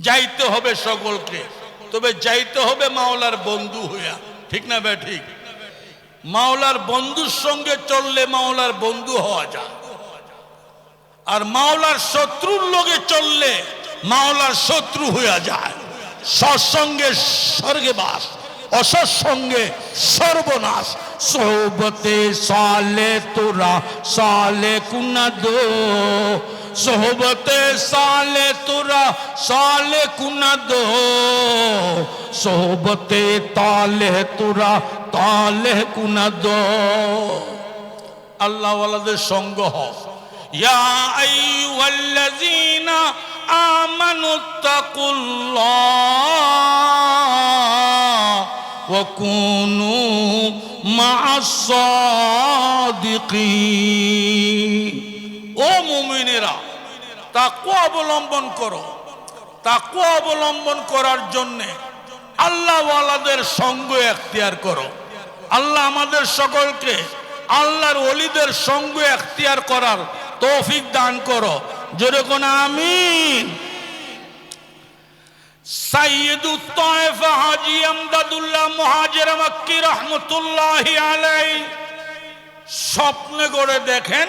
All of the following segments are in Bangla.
যাইতে হবে সকলকে। তবে যাইতে হবে মাওলার বন্ধু হইয়া। ঠিক না বে ঠিক? মাওলার বন্ধুর সঙ্গে চললে মাওলার বন্ধু হওয়া যায়। আর মাওলার শত্রুর লোকে চললে মাওলার শত্রু হইয়া যায়। সৎসঙ্গে স্বর্গে বাস, অসৎসঙ্গে সর্বনাশ। সোহবতে সালে তোরা, সালে কুনা দো সোহবতে সালে তোরা সালে কুনা দো সোহবতে তালে তোরা তালে কুনা দো আল্লাহওয়ালাদের সঙ্গ হও ইয়া আইয়ুহাল্লাযীনা আমানু তাকুল্লাহ ওয়া কুনু মা'আস সাদিকিন ও মুমিনেরা তাকওয়া অবলম্বন করো। তাকওয়া অবলম্বন করার জন্যে আল্লাহওয়ালাদের সঙ্গ এখতিয়ার করো। আল্লাহ আমাদের সকলকে আল্লাহর অলিদের সঙ্গ এখতিয়ার করার তৌফিক দান করো। যেরকম আমিন। তায়েফা হাজী আমদাদুল্লাহ আলাইহি। স্বপ্নে করে দেখেন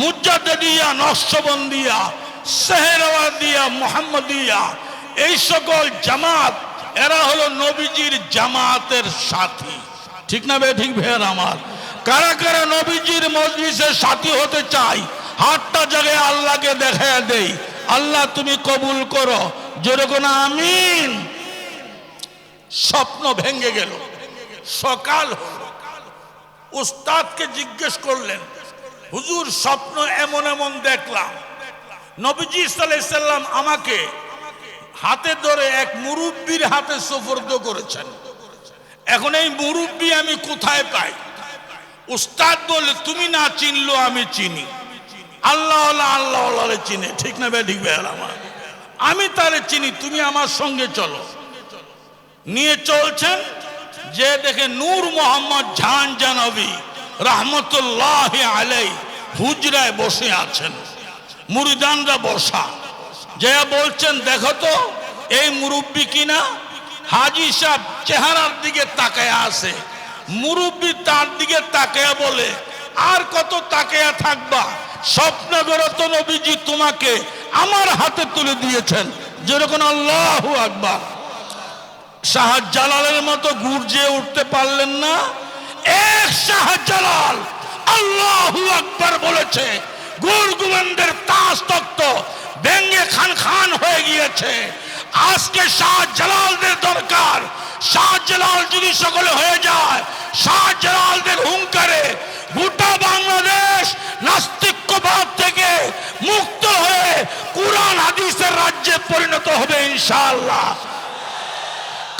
মুজাদ্দিয়া নকশবন্দিয়া সেহরাওয়াদিয়া মোহাম্মদিয়া এই সকল জামাত, এরা হলো নবীজির জামাতের সাথী। ঠিক না বে, ঠিক ভের আমার? কারা কারা নবীজির মজলিসের সাথী হতে চাই হাতটা জায়গায় আল্লাহকে দেখা দেই। আল্লাহ তুমি কবুল করো। যেরকম আমিন, স্বপ্ন ভেঙে গেল। সকাল হলো। উস্তাদকে জিজ্ঞেস করলেন হুজুর স্বপ্ন এমন এমন দেখলাম। নবীজি সাল্লাম আমাকে হাতে ধরে এক মুরব্বীর হাতে সুপর্দ করেছেন। এখন এই মুরব্বী আমি কোথায় পাই? উস্তাদ বলে, তুমি না চিনলো, আমি চিনি। আল্লাহ আল্লাহ আল্লাহ চিনে। ঠিক না বে ঠিক আমার? আমি তারে চিনি, তুমি আমার সঙ্গে চলো। নিয়ে চলছেন যে দেখে নূর মোহাম্মদ ঝান জানবী রহমতুল্লাহ আলাই হুজরায় বসে আছেন, মুরিদানরা বসা। যে বলছেন, দেখো তো, এই মুরব্বী কিনা? হাজি সাহেব চেহারার দিকে তাকায় আসে মুরব্বী তার দিকে তাকায়া বলে, আর কত তাকায়া থাকবা? স্বপ্ন স্বপ্নগরত নবীজি তোমাকে আমার হাতে তুলে দিয়েছেন। যেরকম আল্লাহ আকবার। শাহজালালের মতো গুর্জে উঠতে পারলেন না। এক শাহজালাল আল্লাহু আকবার বলেছে গুরগুমন্দের তাস তত্ত্ব ব্যঙ্গে খান খান হয়ে গিয়েছে। আজকে শাহজালালদের দরকার। শাহজালাল যদি সকলে হয়ে যায়, শাহজালালদের হুঙ্কারে গোটা বাংলাদেশ নাস্তিক্যবাদ থেকে মুক্ত হয়ে কোরআন হাদিসের রাজ্যে পরিণত হবে ইনশাআল্লাহ।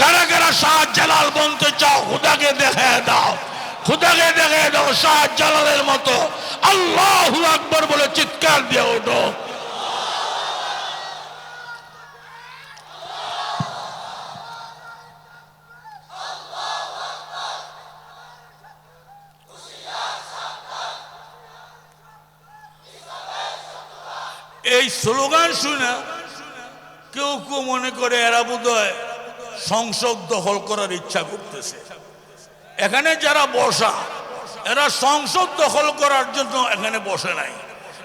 কারা কারা শাহজালাল বলতে চাও, খুদাকে দেখে দাও। খুদাকে দেখে দাও শাহজালালের মতো। আল্লাহ আকবর বলে চিৎকার দিয়ে ওঠো। এই স্লোগান শুনে কেউ কেউ মনে করে এরা বোধ হয় সংসদ দখল করার ইচ্ছা করতেছে। এখানে যারা বসা, এরা সংসদ দখল করার জন্য এখানে বসে নাই।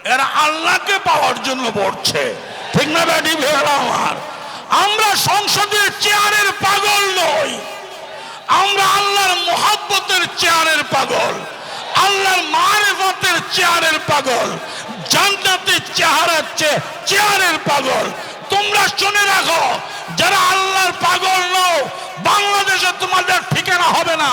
এরা আল্লাহকে পাওয়ার জন্য বসছে। ঠিক না ব্যাটি ভেড়া আমার। আমরা সংসদের চেয়ারের পাগল নই। আমরা আল্লাহর মোহাব্বতের চেয়ারের পাগল। আল্লাহর মারেফতের চেয়ারের পাগল। জান্নাতের চেহারার চেয়ারের পাগল। তোমরা শুনে রাখো, যারা আল্লাহর পাগল নও বাংলাদেশে তোমাদের ঠিকানা হবে না।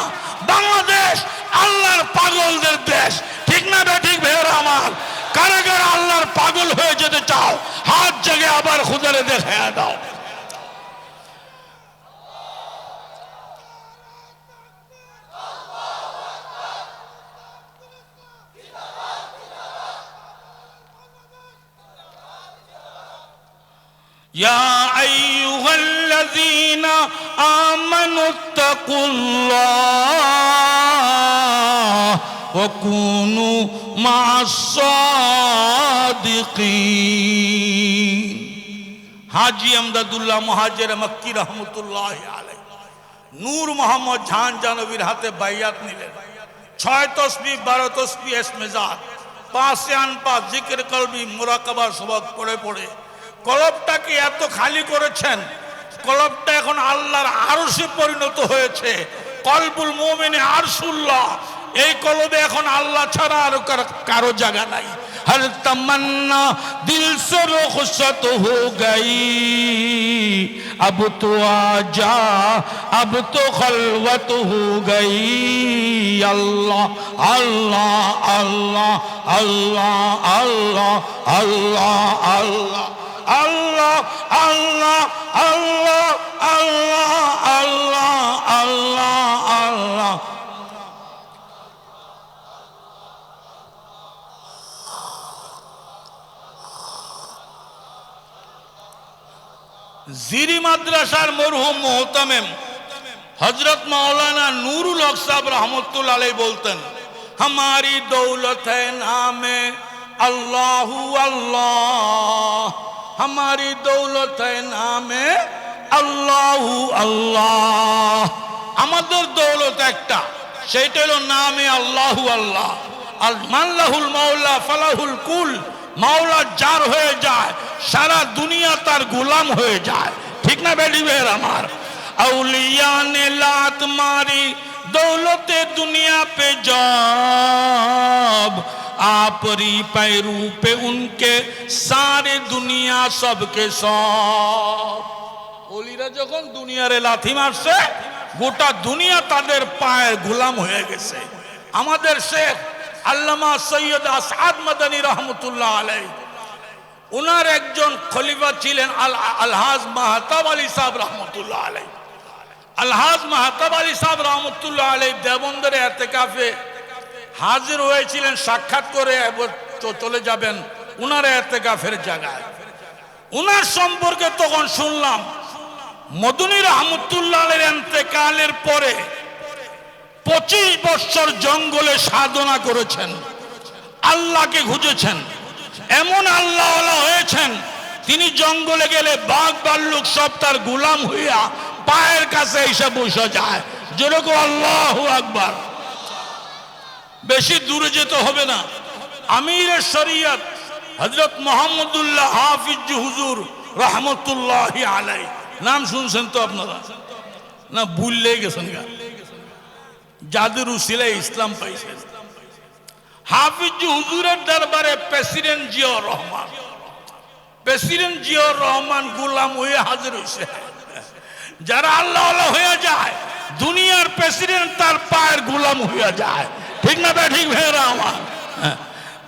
বাংলাদেশ আল্লাহর পাগলদের দেশ। ঠিক না ঠিক ভেড়া আমার? কারাগার কারা আল্লাহর পাগল হয়ে যেতে চাও, হাত জাগে আবার খুদারে দেখে দাও। يا أيها الذين آمنوا اتقوا الله وكونوا مع الصادقين হাজি আমদাদুল্লাহ মহাজের মক্কি রহমতুল্লাহ আলাই নূর মোহাম্মদ জাহান জানবীর হাতে বাইয়াত নিলেন ছয় তসবি বারো তসবি এসমেজাত পাঁচে আন পাঁচ জিকির কলবি মোরাকাবা সবক পড়ে পড়ে কলবটাকে এত খালি করেছেন কলবটা এখন আল্লাহর আরশে পরিণত হয়েছে কলবুল মোমেনে আরশুল্লাহ এই কলবে এখন আল্লাহ ছাড়া আর কার- কারো জায়গা নাই হর তমন্না দিল সে রুখসত হো গই अब तो आजा अब तो खलवत हो गई अल्लाह अल्लाह अल्लाह अल्लाह अल्लाह अल्लाह अल्लाह अल्लाह अल्लाह अल्लाह अल्लाह अल्लाह अल्लाह अल्लाह জিরি মাদ্রাসার মরহুম মোহতামেম হজরত মৌলানা নুরুল হক সাহেব রহমতুল আলাই বলতেন हमारी दौलत है नामे अल्लाह अल्लाह ہماری دولت নামে نام আল্লাহ আমাদের দৌলত একটা, সেইটা হলো নামে আল্লাহু আল্লাহ। আর মাল্লাহুল মাওলা ফালাহুল কুল, মাওলা যার হয়ে যায়, সারা দুনিয়া তার গুলাম হয়ে যায়। ঠিক না বেডিবের আমার? আউলিয়ানে লাত মারি, দৌলতে দুনিয়া পে জব। आपरी पैरू पे उनके सारे दुनिया सबके सब অলিরা যখন দুনিয়ারে লাথি মারছে গোটা দুনিয়া তাদের পায়ের গোলাম হয়ে গেছে আমাদের শেখ আল্লামা সৈয়দ আসাদ মাদানী রহমতুল্লাহ আলাই ওনার একজন খলিফা ছিলেন আল আলহাজ মাহতাব আলী সাহেব রহমতুল্লাহ আলাই আলহাজ মাহতাব আলী সাহেব রহমতুল্লাহ আলাই দেবন্দরে এতেকাফে হাজির হয়েছিলেন, সাক্ষাৎ করে চলে যাবেন উনার এতেকাফের জায়গায়। উনার সম্পর্কে তখন শুনলাম, মদনী রহমতুল্লাহের এতেকালের পরে পঁচিশ বছর জঙ্গলে সাধনা করেছেন, আল্লাহকে খুঁজেছেন, এমন আল্লাহ হয়েছেন, তিনি জঙ্গলে গেলে বাঘ, বাল্লুক সব তার গুলাম হইয়া পায়ের কাছে এসে বসে যায়। যেরকম আল্লাহ আকবার। বেশি দূরে যেতে হবে না। আমিরের শরিয়ত হজরত মোহাম্মদুল্লাহ হাফিজ হুজুর রহমতুল্লাহ আলাই নাম শুনছেন তো আপনারা? না ভুললে গেছেন গা। যাদের উসিলে ইসলাম পাইছেন। হাফিজ হুজুরের দরবারে প্রেসিডেন্ট জিয়াউর রহমান। প্রেসিডেন্ট জিয়াউর রহমান গুলাম হয়ে হাজির হয়েছে যারা আল্লাহ হয়ে যায়, দুনিয়ার প্রেসিডেন্ট তার পায়ের গুলাম হয়ে যায়। ঠিক না তা ঠিক ভেড়া আমার।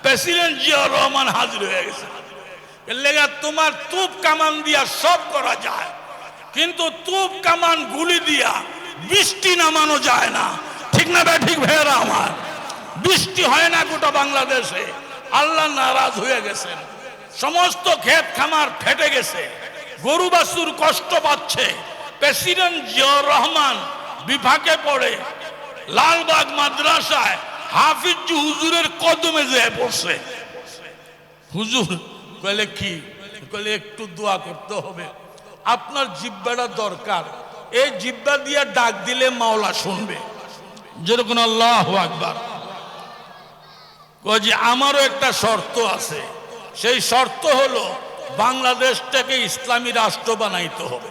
প্রেসিডেন্ট জিয়াউর রহমান হাজির হয়ে গেছে। লেগে তোমার তুপ কামান দিয়া সব করা যায়। কিন্তু তুপ কামান গুলি দিয়া বৃষ্টি নামানো যায় না। ঠিক না তা ঠিক ভেড়া আমার। বৃষ্টি হয় না গোটা বাংলাদেশে। আল্লাহ নারাজ হয়ে গেছেন। সমস্ত ক্ষেত খামার ফেটে গেছে। গরু বাছুর কষ্ট পাচ্ছে। প্রেসিডেন্ট জিয়াউর রহমান বিভাগে পড়ে লালবাগ মাদ্রাসায় হাফিজ হুজুরের কদমে যেয়ে পড়ছে। হুজুর কইলে কি? কইলে একটু দোয়া করতে হবে। আপনার জিব্বাটা দরকার। এই জিব্বা দিয়ে ডাক দিলে মাওলা শুনবে। যেরকম আল্লাহ আকবার। কয় যে আমারও একটা শর্ত আছে। সেই শর্ত হলো বাংলাদেশটাকে ইসলামী রাষ্ট্র বানাইতে হবে।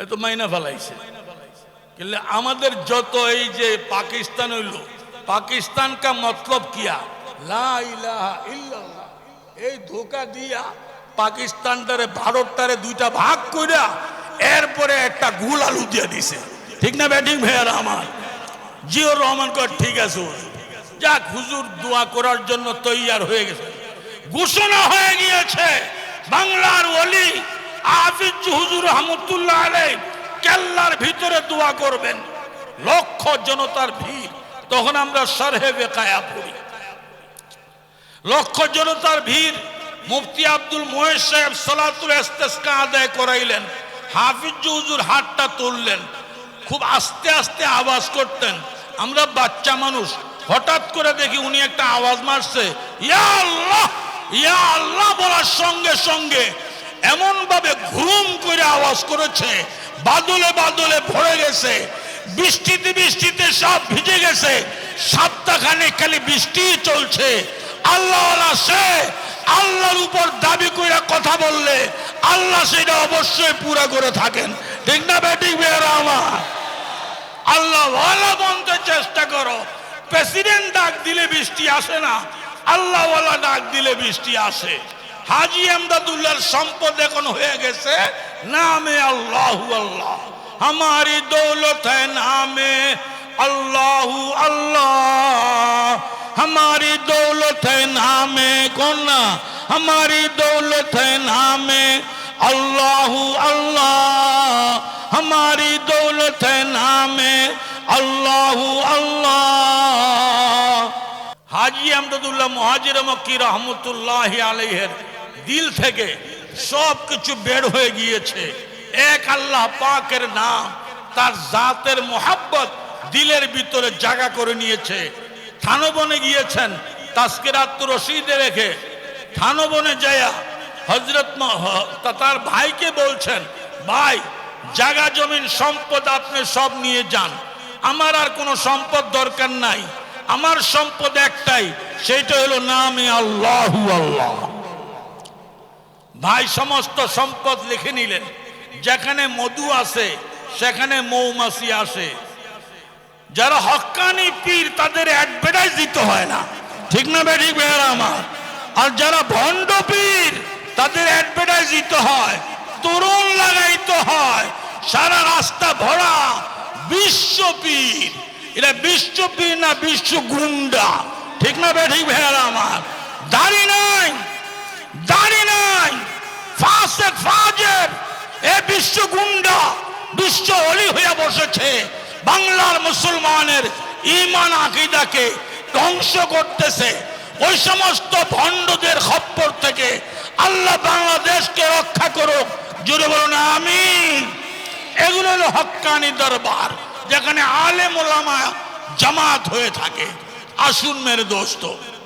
এই তো মাইনা ফেলাইছে। কিন্তু আমাদের যত এই যে পাকিস্তান হইল পাকিস্তান কা মতলব কিয়া? এই ধোকা দিয়া পাকিস্তানটারে, ভারতটারে দুইটা ভাগ কইরা এরপরে একটা গুল আলু দিয়ে দিছে। ঠিক না ব্যাটিং ভাইয়ার আমার জিয়র রহমান কর ঠিক আছে। যাক, হুজুর দোয়া করার জন্য তৈয়ার হয়ে গেছে। ঘোষণা হয়ে গিয়েছে বাংলার ওলি আফিজ হুজুর রহমতুল্লাহ আলাই কেল্লার ভিতরে দোয়া করবেন। লক্ষ জনতার ভিড়। তখন আমরা সারহে বেকায়া পড়ি। লক্ষ জনতার ভিড়। মুফতি আব্দুল মোহেশ সাহেব সালাতুল ইস্তেসকা আদায় করাইলেন। হাফিজ হুজুর হাতটা তুললেন। খুব আস্তে আস্তে আওয়াজ করতেন। আমরা বাচ্চা মানুষ। হঠাৎ করে দেখি উনি একটা আওয়াজ মারছে। ইয়া আল্লাহ! ইয়া আল্লাহ বলার সঙ্গে সঙ্গে এমন ভাবে ঘুম করে আওয়াজ করেছে। বাদলে বাদলে ভরে গেছে। বৃষ্টিতে বৃষ্টিতে সব ভিজে গেছে। সপ্তাহখানে খালি বৃষ্টি চলছে। আল্লাহ সে আল্লাহর উপর দাবি করে কথা বললে আল্লাহ সেটা অবশ্যই পুরা করে থাকেন। ঠিক না বেয়ারা আমার? আল্লাহ বলতে চেষ্টা করো। প্রেসিডেন্ট ডাক দিলে বৃষ্টি আসে না। আল্লাহওয়ালা ডাক দিলে বৃষ্টি আসে। হাজি আমদাদুল্লাহর সম্পদ এখন হয়ে গেছে। নামে আল্লাহু আল্লাহ हमारी दौलत है नामे अल्लाह अल्लाह हमारी दौलत है नामे कौन ना हमारी दौलत है नामे अल्लाह अल्लाह हमारी दौलत है नामे अल्लाह अल्लाह হাজি আমদাদুল্লাহ মহাজির মক্কি রহমতুল্লাহ আলাইহের দিল থেকে সব কিছু বের হয়ে গিয়েছে। এক আল্লাহ পাকের নাম, তার জাতের মোহাব্বত দিলের ভিতরে জায়গা করে নিয়েছে। থানবনে গিয়েছেন তাস্কিরাত রশিদে রেখে। থানবনে যায়া হজরত তার ভাইকে বলছেন, ভাই, জায়গা, জমিন, সম্পদ আপনি সব নিয়ে যান। আমার আর কোনো সম্পদ দরকার নাই। আমার সম্পদ একটাই, সেটা হলো নামে আল্লাহু আল্লাহ। ভাই সমস্ত সম্পদ লিখে নিলেন। যেখানে মধু আছে, সেখানে মৌমাছি আসে যারা হক্কানি পীর, তাদের অ্যাডভার্টাইজ দিতে হয় না। ঠিক না বেঠিক আমার? আর যারা ভণ্ড পীর, তাদের অ্যাডভার্টাইজ দিতে হয়। তরুণ লাগাইতে হয়। সারা রাস্তা ভরা বিশ্ব পীর। এটা বিশ্ব পীর না বিশ্ব গুন্ডা। ঠিক না বেঠিক বেহারা আমার? দাড়ি নাই। দাড়ি নাই। ফাসেক ফাজের এ বিশ্ব গুন্ডা বিশ্ব অলি হয়ে বসেছে বাংলার মুসলমানের ইমান আকিদাকে ধ্বংস করতেছে। ওই সমস্ত ভণ্ডদের খপ্পর থেকে আল্লাহ বাংলাদেশকে রক্ষা করুক। জুড়ে বলুন আমি এগুলো হলো হক্কানি দরবার, যেখানে আলেম ওলামা জামাত হয়ে থাকে। আসুন মেরে দোস্ত।